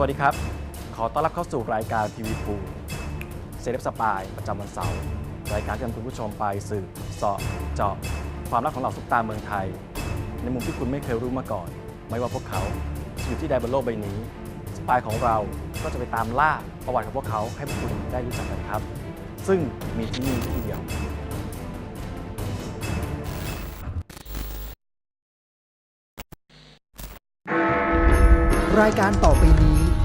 วัสดีครับ ขอต้อนรับเข้าสู่รายการทีวีพูเซเลบสปายประจำวันเสาร์รายการที่นำคุณผู้ชมไปสืบเสาะเจาะความรักของเหล่าซุปตาเมืองไทย ในมุมที่คุณไม่เคยรู้มาก่อน ไม่ว่าพวกเขาจะอยู่ที่ใดบนโลกใบนี้ สปายของเราก็จะไปตามล่าประวัติของพวกเขาให้พวกคุณได้รู้จักกันครับ ซึ่งมีที่นี่ที่เดียวรายการต่อไปนี้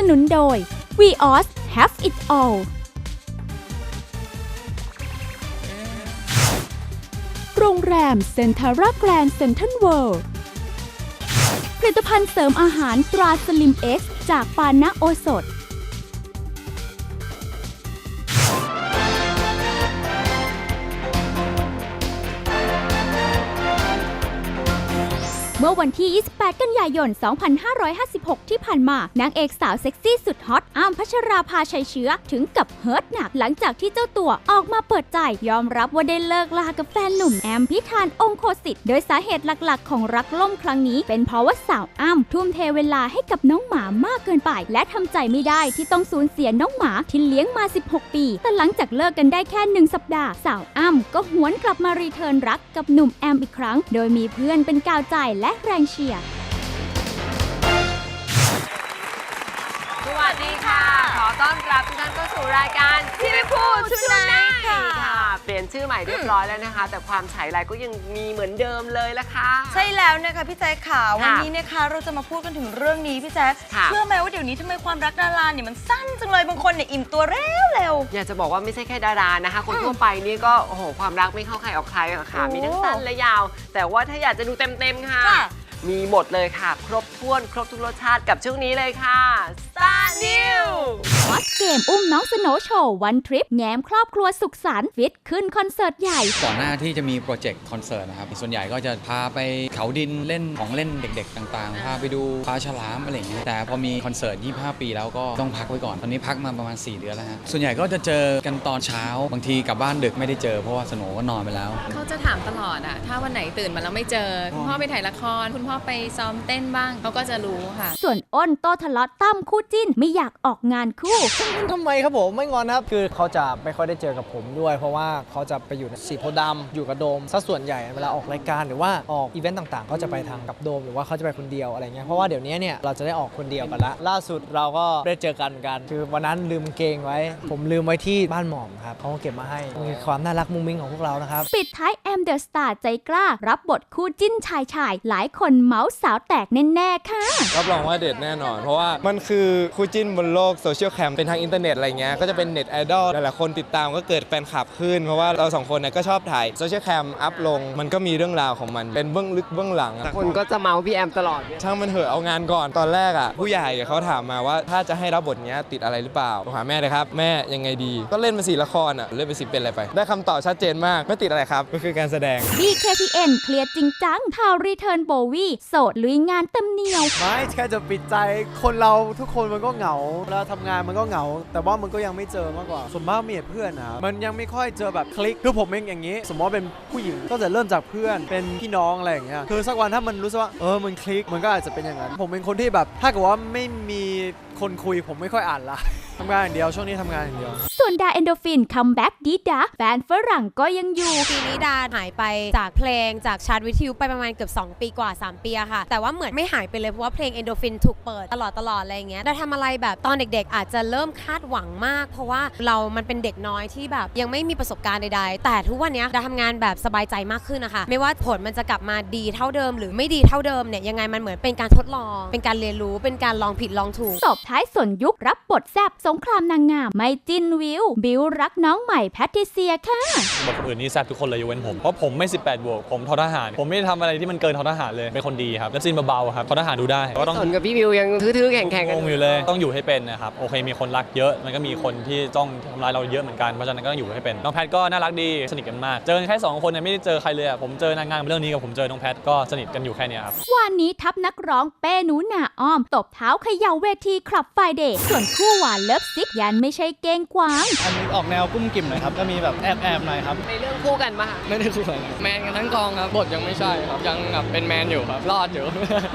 สนุนโดย Vios Have It All โรงแรมเซ็นทาราแกรนด์เซ็นทรัลเวิลด์ผลิตภัณฑ์เสริมอาหารตราสลิมเอ็กซ์จากปานะโอสถ เมื่อวันที่ 28 กันยายน 2556 ที่ผ่านมา นางเอกสาวเซ็กซี่สุดฮอต อ้ำพัชราภาชัยเชื้อ ถึงกับเฮิร์ตหนักหลังจากที่เจ้าตัวออกมาเปิดใจ ยอมรับว่าได้เลิกลากับแฟนหนุ่มแอมพิธานองคโคสิทธิ์โดยสาเหตุหลักๆ ของรักล่มครั้งนี้ เป็นเพราะว่าสาวอ้ำทุ่มเทเวลาให้กับน้องหมามากเกินไป และทำใจไม่ได้ที่ต้องสูญเสียน้องหมาที่เลี้ยงมา 16 ปี แต่หลังจากเลิกกันได้แค่หนึ่งสัปดาห์ สาวอ้ำก็หวนกลับมารีเทิร์นรักกับหนุ่มแอมอีกครั้ง โดยมีเพื่อนเป็นกาวใจและแรงเชียร์ สวัสดีค่ะ ขอต้อนรับทุกท่านเข้าสู่รายการทีวีพูชุนไนค่ะเปลี่ยนชื่อใหม่เรียบร้อยแล้วนะคะ แต่ความฉายไรก็ยังมีเหมือนเดิมเลยละค่ะ ใช่แล้วนะคะพี่แจ๊คค่ะค่ะวันนี้นะคะเราจะมาพูดกันถึงเรื่องนี้พี่แจ๊คค่ะ เชื่อไหมว่าเดี๋ยวนี้ทำไมความรักดาราเนี่ยมันสั้นจังเลยบางคนเนี่ยอิ่มตัวเร็วเร็ว อยากจะบอกว่าไม่ใช่แค่ดารานะคะ คนทั่วไปนี่ก็โอ้โหความรักไม่เข้าใครออกใครอะค่ะโอ้มีทั้งสั้นและยาว แต่ว่าถ้าอยากจะดูเต็มๆค่ะ ค่ะ มีหมดเลยค่ะ ครบถ้วนครบทุกรสชาติกับช่วงนี้เลยค่ะ Star New วัดเกมอุ้มน้องสโนว์โชว์วันทริปแง้มครอบครัวสุขสันต์ฟิตขึ้นคอนเสิร์ตใหญ่ ก่อนหน้าที่จะมีโปรเจกต์คอนเสิร์ตนะครับ ส่วนใหญ่ก็จะพาไปเขาดินเล่นของเล่นเด็ก ๆ ต่างๆ พาไปดูปลาฉลามอะไรอย่างเงี้ยแต่พอมีคอนเสิร์ต 25 ปีแล้วก็ต้องพักไว้ก่อน ตอนนี้พักมาประมาณ 4 เดือนแล้วฮะ ส่วนใหญ่ก็จะเจอกันตอนเช้า บางทีกลับบ้านดึกไม่ได้เจอเพราะว่าสโหนก็นอนไปแล้ว เขาจะถามตลอดอะถ้าวันไหนตื่นมาแล้วไม่เจอคุณพ่อไปถ่ายละคร คุณพ่อไปซ้อมเต้นบ้างเขาก็จะรู้ค่ะ ส่วนอ้นโตทะเลาะตั้มคู่จิ้นไม่อยากออกงานคู่ ทำไมครับผมไม่งอนนะครับ คือเขาจะไม่ค่อยได้เจอกับผมด้วย เพราะว่าเขาจะไปอยู่ในสีโพธิ์ดำอยู่กับโดมซะส่วนใหญ่เวลาออกรายการหรือว่าออกอีเวนต์ต่างๆ ก็จะไปทางกับโดมหรือว่าเขาจะไปคนเดียวอะไรเงี้ยเพราะว่าเดี๋ยวนี้เนี่ยเราจะได้ออกคนเดียวกันละล่าสุดเราก็ได้เจอกันเหมือนกัน คือวันนั้นลืมกางเกงไว้ ผมลืมไว้ที่บ้านหม่อมครับเขาก็เก็บมาให้มีความน่ารักมุ้งมิ้งของพวกเรานะครับปิดท้ายแอมเดอะสตาร์ใจกล้า รับบทคู่จิ้นชายชายๆหลายคนเมาส์สาวแตกแน่ๆค่ะ รับรองว่าเด็ดแน่นอน เพราะว่ามันคือคู่จิ้นบนโลกโซเชียลแคมเป็นทางอินเทอร์เน็ตอะไรเงี้ยก็จะเป็นเน็ตไอดอลหลายๆคนติดตามก็เกิดแฟนคลับขึ้น เพราะว่าเราสองคนเนี่ยก็ชอบถ่ายโซเชียลแคมอัพลง มันก็มีเรื่องราวของมันเป็นเบื้องลึกเบื้องหลังอะคนก็จะเมาส์พี่แอมตลอดเนี่ยช่างมันเถอะเอางานก่อนตอนแรกอะผู้ใหญ่เขาถามมาว่าถ้าจะให้รับบทเนี้ยติดอะไรหรือเปล่าผมหาแม่เลยครับแม่ยังไงดี ก็เล่นมาสี่ละครอะเล่นไปสิเป็นอะไรไป ได้คำตอบชัดเจนมากไม่ติดอะไรครับก็คือการแสดง BKPN เคลียร์จริงจังข่าวรีเทิร์นโบวี่โสดลุยงานเต็มเหนียว ไม่แค่จะปิดใจ คนเราทุกคนมันก็เหงาเวลาทำงานมันก็เหงา แต่ว่ามันก็ยังไม่เจอมากกว่าส่วนมากมีแต่เพื่อนนะครับมันยังไม่ค่อยเจอแบบคลิกคือผมเองอย่างนี้ สมมติว่าเป็นผู้หญิงก็จะเริ่มจากเพื่อนเป็นพี่น้องอะไรอย่างเงี้ยคือสักวันถ้ามันรู้สึกว่าเออมันคลิกมันก็อาจจะเป็นอย่างนั้น ผมเป็นคนที่แบบ ถ้าเกิดว่าไม่มีคนคุยผมไม่ค่อยอ่านไลน์ทำงานอย่างเดียวช่วงนี้ทำงานอย่างเดียวส่ว นดาเอนโดฟินคัมแบ็กดีดาแฟนฝรั่งก็ยังอยู่ปีนี้ดาหายไปจากเพลงจากชาร์ตวิทยุไปประมาณเกือบ 2 ปีกว่า 3 ปีอะค่ะ แต่ว่าเหมือนไม่หายไปเลยเพราะว่าเพลง Endorphin ถูกเปิดตลอดตลอดอะไรอย่างเงี้ยดาทำอะไรแบบตอนเด็กๆ อาจจะเริ่มคาดหวังมาก เพราะว่าเรามันเป็นเด็กน้อยที่แบบยังไม่มีประสบการณ์ใด ๆ แต่ทุกวันเนี้ยดาทำงานแบบสบายใจมากขึ้นนะคะไม่ว่าผลมันจะกลับมาดีเท่าเดิม หรือไม่ดีเท่าเดิมเนี่ยยังไงมันเหมือนเป็นการทดลอง เป็นการเรียนรู้เป็นการลองผิดลองถูกตบท้ายส่วนยุครับบทแซบสงครามนางงามไม่จินวิววบิวรักน้องใหม่แพทริเซียค่ะบอกคนอื่นนี่แซ่บทุกคนเลยยกเว้นผม เพราะผมไม่ 18 บวก ผมทอทหาร ผมไม่ได้ทำอะไรที่มันเกินทอทหารเลย เป็นคนดีครับแล้วซีนเบาๆครับทอทหารดูได้ ก็ต้องสนกับพี่บิวยังทื่อๆแข่งๆกันงงอยู่เลย ต้องอยู่ให้เป็นนะครับ โอเค มีคนรักเยอะ มันก็มีคนที่จ้องทำร้ายเราเยอะเหมือนกัน เพราะฉะนั้นก็ต้องอยู่ให้เป็น น้องแพทก็น่ารักดี สนิทกันมาก เจอกันแค่สองคนเนี่ยไม่ได้เจอใครเลยอะผมเจอนางงามเรื่องนี้กับผมเจอน้องแพทก็สนิทกันอยู่แค่เนี้ยครับ วันนี้ทัพนักร้องเป้หนูหนาอ้อม ตบเท้าเขย่าเวทีคลับไฟเดย์ส่วนคู่หวานเลิฟซิกยันไม่ใช่เก้งกวางอันนี้ออกแนวกุ้มกิ่มหน่อยครับก็มีแบบแอบแอบหน่อยครับในเรื่องคู่กันปะคะไม่ได้คู่กันแมนกันทั้งกองครับบทยังไม่ใช่ครับยังแบบเป็นแมนอยู่ครับรอดอยู่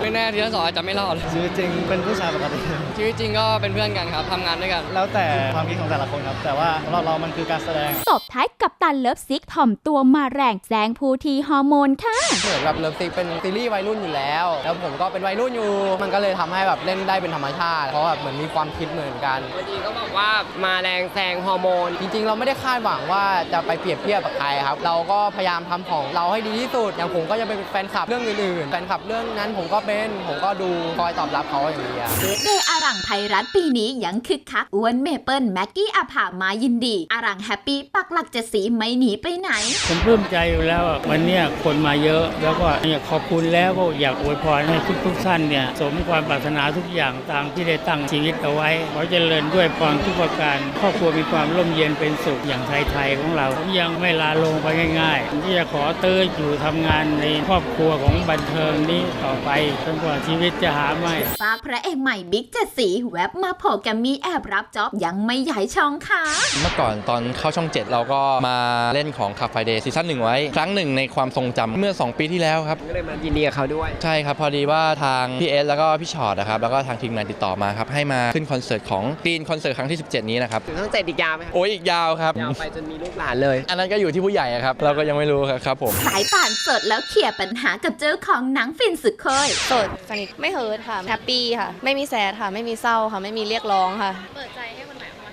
ไม่แน่ทีละสองอาจจะไม่รอดชีวิตจริงเป็นผู้ชายปกติชีวิตจริงก็เป็นเพื่อนกันครับทำงานด้วยกัน แล้วแต่ความคิดของแต่ละคนครับแต่ว่าสำหรับเรามันคือการแสดงตบท้ายกับตันเลิฟซิกถ่อมตัวมาแรงแซงภูทีฮอร์โมนค่ะเหมือนแบบเลิฟซิกเป็นซีรีส์วัยรุ่นอยู่แล้ว แล้วผมก็เป็นวัยรุ่นอยู่ มันก็เลยทำให้แบบเล่นได้เป็นธรรมชาติเพราะแบบเหมือนมีความคิดเหมือนกันบางทีก็บอกว่ามาแรงแซงฮอร์โมน จริง ๆ เราไม่ได้คาดหวังว่าจะไปเปรียบเทียบกับใครครับ เราก็พยายามทำของเราให้ดีที่สุด อย่างผมก็จะเป็นแฟนคลับเรื่องอื่นๆ แฟนคลับเรื่องนั้นผมก็เป็น ผมก็ดูคอยตอบรับเขาอย่างนี้ยเบิร์ดเดย์อารังไทยรัฐปีนี้ยังคึกคักอ้วนเมเปิลแม็กกี้อาภามายินดี อารังแฮปปี้ปักหลักเจ็ดสีไม่หนีไปไหน ผมปลื้มใจอยู่แล้วอะวันเนี้ยคนมาเยอะ แล้วก็อยากขอบคุณแล้วก็อยากอวยพรให้ทุกๆท่านเนี่ยสมความปรารถนาทุกอย่างตามที่ได้ตั้งชีวิตเอาไว้ขอเจริญด้วยพรทุกประการครอบครัวมีความร่มเย็นเป็นสุขอย่างไทยๆของเราผมยังไม่ลาลงไปง่ายๆ ที่จะขอเตื้ออยู่ทำงานในครอบครัวของบันเทิงนี้ต่อไปจนกว่าชีวิตจะหาไม่ฝากพระเอกใหม่บิ๊กเจ็ดสีแวบมาโผล่แกมมี่แอบรับจ็อบยังไม่ใหญ่ช่องค่ะ เมื่อก่อนตอนเข้าช่อง 7 เราก็มาเล่นของขับไฟเดย์ซีซั่นหนึ่งไว้ ครั้งหนึ่งในความทรงจำเมื่อ 2 ปีที่แล้วครับก็เลยมายินดีกับเขาด้วย ใช่ครับ พอดีว่าทางพี่เอสแล้วก็พี่ชอตนะครับแล้วก็ทางทีมงานติดต่อมาครับให้มาขึ้นคอนเสิร์ตของกรีนคอนเสิร์ตครั้งที่ 17 นี้นะครับถึงต้องเจ็ดอีกยาวไหมคะโอ้ยอีกยาวครับ ยาวไปจนมีลูกหลานเลย อันนั้นก็อยู่ที่ผู้ใหญ่อะครับ เราก็ยังไม่รู้ครับครับผม สายป่านสดแล้วเคลียร์ปัญหากับเจ้าของหนังฟินสุดเคย โสดสนิทไม่เฮิร์ตค่ะ แฮปปี้ค่ะ ไม่มีแซดค่ะ ไม่มีเศร้าค่ะ ไม่มีเรียกร้องค่ะ เปิดใจให้คน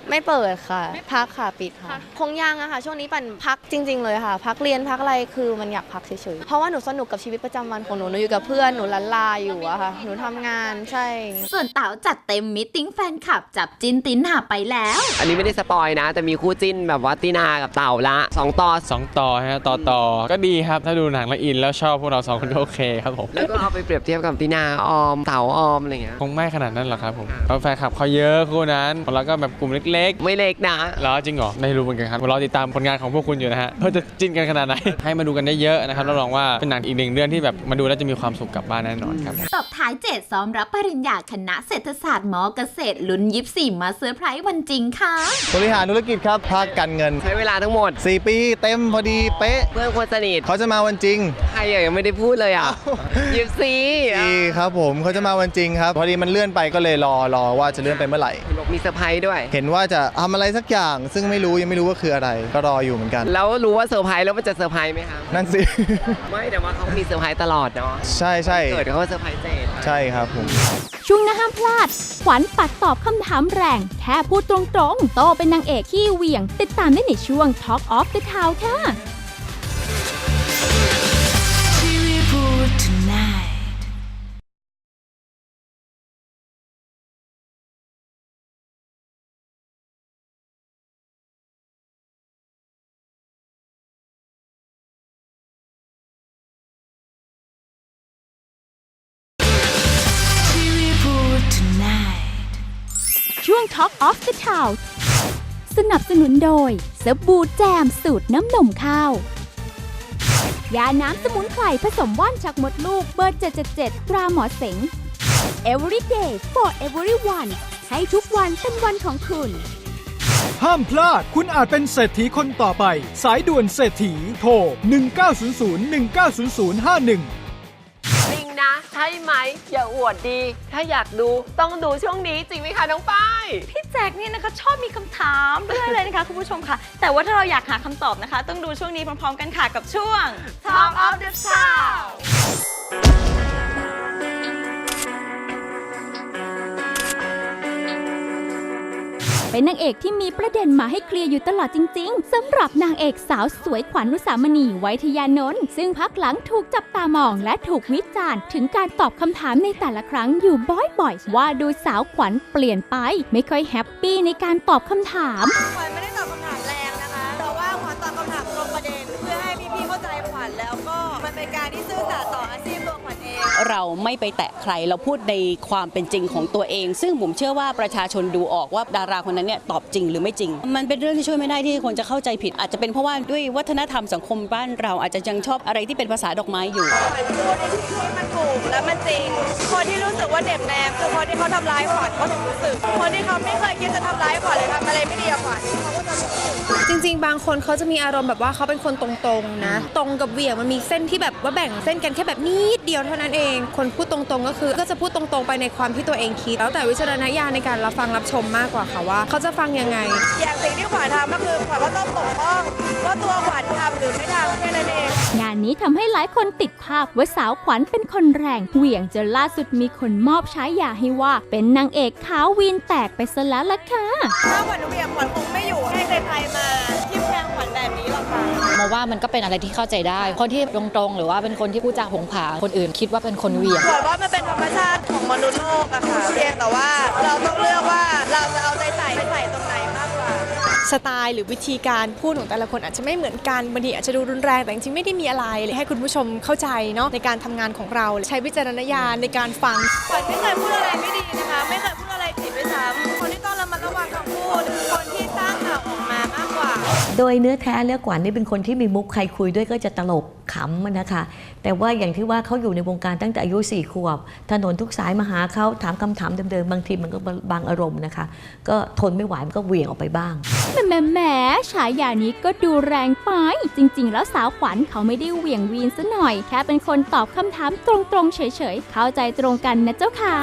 ไหนเข้ามาไม่เปิดค่ะ พักค่ะปิดค่ะ คงยังอะค่ะ ช่วงนี้ปั่นพักจริง ๆ เลยค่ะ พักเรียนพักอะไรคือมันอยากพักเฉยๆ เพราะว่าหนูสนุกกับชีวิตประจำวันของหนูหนูอยู่กับเพื่อนหนูลันลาอยู่อะค่ะ หนูทำงานใช่ ส่วนเต๋าจัดเต็มมิทติ้งแฟนคลับจับจินตินหาไปแล้ว อันนี้ไม่ได้สปอยนะ แต่มีคู่จิ้นแบบว่าตีนากับเต่าละสองต่อสองต่อฮะต่อต่อก็ดีครับ ถ้าดูหนังแล้วอินแล้วชอบพวกเราสองคนก็โอเคครับผมแล้วก็เอาไปเปรียบเทียบกับตีนาออมเต่าออมอะไรเงี้ยคงไม่ขนาดนั้นหรอกครับผมเพราะแฟนคลับเขาเยอะคู่นั้นแล้วก็แบบกลุ่มเล็กไม่เล็กนะๆแล้วจริงเหรอไม่รู้เหมือนกันครับรอติดตามผลงานของพวกคุณอยู่นะฮะว่าจะจิ้นกันขนาดไหน ให้มาดูกันได้เยอะนะครับรับรองว่าเป็นหนังอีกหนึ่งเรื่องที่แบบมาดูแล้วจะมีความสุขกลับบ้านแน่นอนครับตบท้ายเจดซ้อมรับปริญญาคณะเศรษฐศาสตร์มอเกษตรลุ้นยิบสี่มาเซอร์ไพรส์วันจริงค่ะบริหารธุรกิจครับภาคการเงิน ใช้เวลาทั้งหมด 4 ปีเต็มพอดีเป๊ะเพื่อนคนสนิทเขาจะมาวันจริงใครอะยังไม่ได้พูดเลยอะยิบซีดีครับผมเขาจะมาวันจริงครับ พอดีมันเลื่อนไปก็เลยรอรอว่าจะเลื่อนไปเมื่อไหร่บอกมีเซอร์ไพรส์ด้วย เห็นว่าจะทำอะไรสักอย่าง ซึ่งไม่รู้ยังไม่รู้ว่าคืออะไร ก็รออยู่เหมือนกัน แล้วรู้ว่าเซอร์ไพรส์แล้วมันจะเซอร์ไพรส์ไหมคะนั่นสิ ไม่แต่ว่าเขามีเซอร์ไพรส์ตลอดเนาะใช่ใช่เกิดเขาก็เซอร์ไพรส์เจดใช่ครับผมช่วงหน้าห้ามพลาด ขวัญปัดตอบคำถามแรงแค่พูดตรงๆ โตเป็นนางเอกขี้เหวี่ยง ติดตามได้ในช่วง Talk of the Town ค่ะ Talk of the Town สนับสนุนโดยสบู่แจมสูตรน้ำนมข้าว ยาน้ำสมุนไพรผสมว่านชักมดลูกเบอร์ 777 ตราหมอเสง Everyday for everyone ให้ทุกวันเป็นวันของคุณ ห้ามพลาด คุณอาจเป็นเศรษฐีคนต่อไป สายด่วนเศรษฐีโทร 1900 1900 51จริง นะ ใช่ไหม อย่าอวดดี ถ้าอยากดูต้องดูช่วงนี้จริงไหมคะน้องป้าย พี่แจ็คเนี่ยนะคะชอบมีคำถามเรื่อยเลยนะคะคุณผู้ชมค่ะ แต่ว่าถ้าเราอยากหาคำตอบนะคะ ต้องดูช่วงนี้พร้อมๆกันค่ะกับช่วง Talk of the Town เป็นนางเอกที่มีประเด็นมาให้เคลียร์อยู่ตลอดจริง ๆสำหรับนางเอกสาวสวยขวัญรุสามณีไวยทยานนท์ซึ่งพักหลังถูกจับตามองและถูกวิจารณ์ ถึงการตอบคำถามในแต่ละครั้งอยู่บ่อยๆ ว่าดูสาวขวัญเปลี่ยนไป ไม่ค่อยแฮปปี้ในการตอบคำถาม เราไม่ไปแตะใคร เราพูดในความเป็นจริงของตัวเอง ซึ่งผมเชื่อว่าประชาชนดูออกว่าดาราคนนั้นเนี่ยตอบจริงหรือไม่จริง มันเป็นเรื่องที่ช่วยไม่ได้ที่คนจะเข้าใจผิด อาจจะเป็นเพราะว่าด้วยวัฒนธรรมสังคมบ้านเราอาจจะยังชอบอะไรที่เป็นภาษาดอกไม้อยู่มันถูกและมันจริงคนที่รู้สึกว่าเด็บแนมคือคนที่เขาทำร้ายขวัญเขาถึงรู้สึกคนที่เขาไม่เคยคิดจะทำร้ายขวัญหรือทำอะไรไม่ดีกับขวัญเขาก็จะรู้สึก จริง ๆ บางคนเขาจะมีอารมณ์แบบว่าเขาเป็นคนตรงๆนะ ตรงกับเหวี่ยงมันมีเส้นที่แบบว่าแบ่งเส้นกันแค่แบบนิดเดียวเท่านั้นเอง คนพูดตรงๆ ก็คือ ก็จะพูดตรงๆไปในความที่ตัวเองคิด แล้วแต่วิจารณญาณในการรับฟังรับชมมากกว่าค่ะว่า เขาจะฟังยังไง อย่างสิ่งที่ขวัญทำก็คือขวัญก็ต้องปกป้องว่าตัวขวัญทำหรือไม่ทำแค่นั้นเองงานนี้ทำให้หลายคนติดภาพว่าสาวขวัญเป็นคนแรงเหวี่ยงจนล่าสุดมีคนมอบฉายาให้ว่า เป็นนางเอกขาววีนแตกไปซะแล้วล่ะค่ะถ้าขวัญเหวี่ยงขวัญคงไม่อยู่ให้ใครๆมาทิ่มแทงขวัญแบบนี้หรอกค่ะมาว่ามันก็เป็นอะไรที่เข้าใจได้ คนที่ตรงๆ หรือว่าเป็นคนที่พูดจาผงผางคนอื่นคิดว่าเป็นคนเหวี่ยงขวัญว่ามันเป็นธรรมชาติของมนุษย์โลกอะค่ะเพียงแต่ว่าเราต้องเลือกว่าเราจะเอาใจใส่ไปใส่ตรงไหนมากกว่าสไตล์หรือวิธีการพูดของแต่ละคนอาจจะไม่เหมือนกันบางทีอาจจะดูรุนแรงแต่จริงๆไม่ได้มีอะไรเลยให้คุณผู้ชมเข้าใจเนาะในการทำงานของเราใช้วิจารณญาณในการฟังขวัญไม่เคยพูดอะไรไม่ดีนะคะ ไม่เคยพูดอะไรผิดด้วยซ้ำคนที่ต้องระมัดระวังคำพูดคือคนที่ โดยเนื้อแท้เนื้อกว่านี่เป็นคนที่มีมุกใครคุยด้วยก็จะตลกขำนะคะ แต่ว่าอย่างที่ว่าเขาอยู่ในวงการตั้งแต่อายุสี่ขวบ ถนนทุกสายมาหาเขาถามคำถามเดิมๆ บางทีมันก็บางอารมณ์นะคะ ก็ทนไม่ไหวมันก็เหวี่ยงออกไปบ้างแหมแหมแหมฉายานี้ก็ดูแรงไป จริง ๆ แล้วสาวขวัญเขาไม่ได้เหวี่ยงวีนซะหน่อย แค่เป็นคนตอบคำถามตรงๆเฉยๆ เข้าใจตรงกันนะเจ้าค่ะ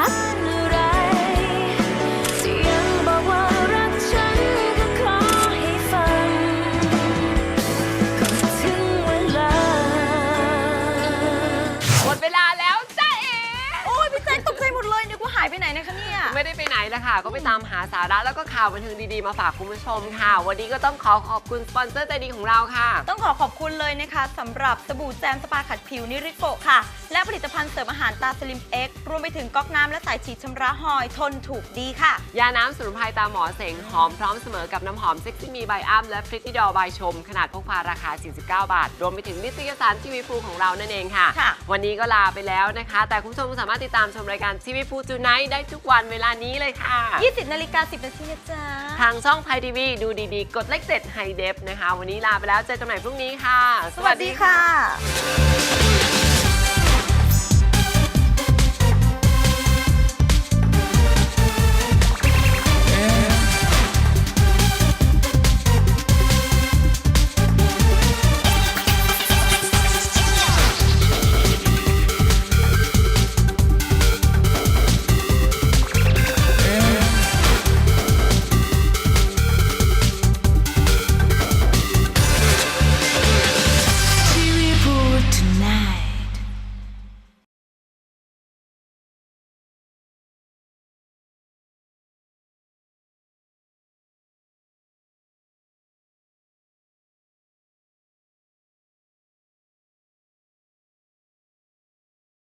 าระแล้วก็ข่าวบันเทิงดีๆมาฝากคุณผู้ชมค่ะ วันนี้ก็ต้องขอขอบคุณสปอนเซอร์ใจดีของเราค่ะ ต้องขอขอบคุณเลยนะคะสำหรับสบู่แจมสปาขัดผิวนิริโกะค่ะ และผลิตภัณฑ์เสริมอาหารตาสลิมเอ็กรวมไปถึงก๊อกน้ำและสายฉีดชำระหอยทนถูกดีค่ะ ยาน้ำสมุนไพรตาหมอเสงหอมพร้อมเสมอกับน้ำหอมเซ็กซี่มีใบอัมและฟริตติดอลใบชม ขนาดพกพาราคา 49 บาท รวมไปถึงนิตยสารทีวีฟูของเรานั่นเองค่ะ ค่ะวันนี้ก็ลาไปแล้วนะคะ แต่คุณผู้ชมสามารถติดตามชมรายการทีวีฟูจูไนท์ได้ทุกวันเวลานี้เลยค่ะ 20นาฬิกา10นาทีนะจ๊ะทางช่องไทยทีวีดูดีๆ กดเลขเจ็ดไฮเดฟนะคะ วันนี้ลาไปแล้วเจอกันใหม่พรุ่งนี้ค่ะ สวัสดีค่ะ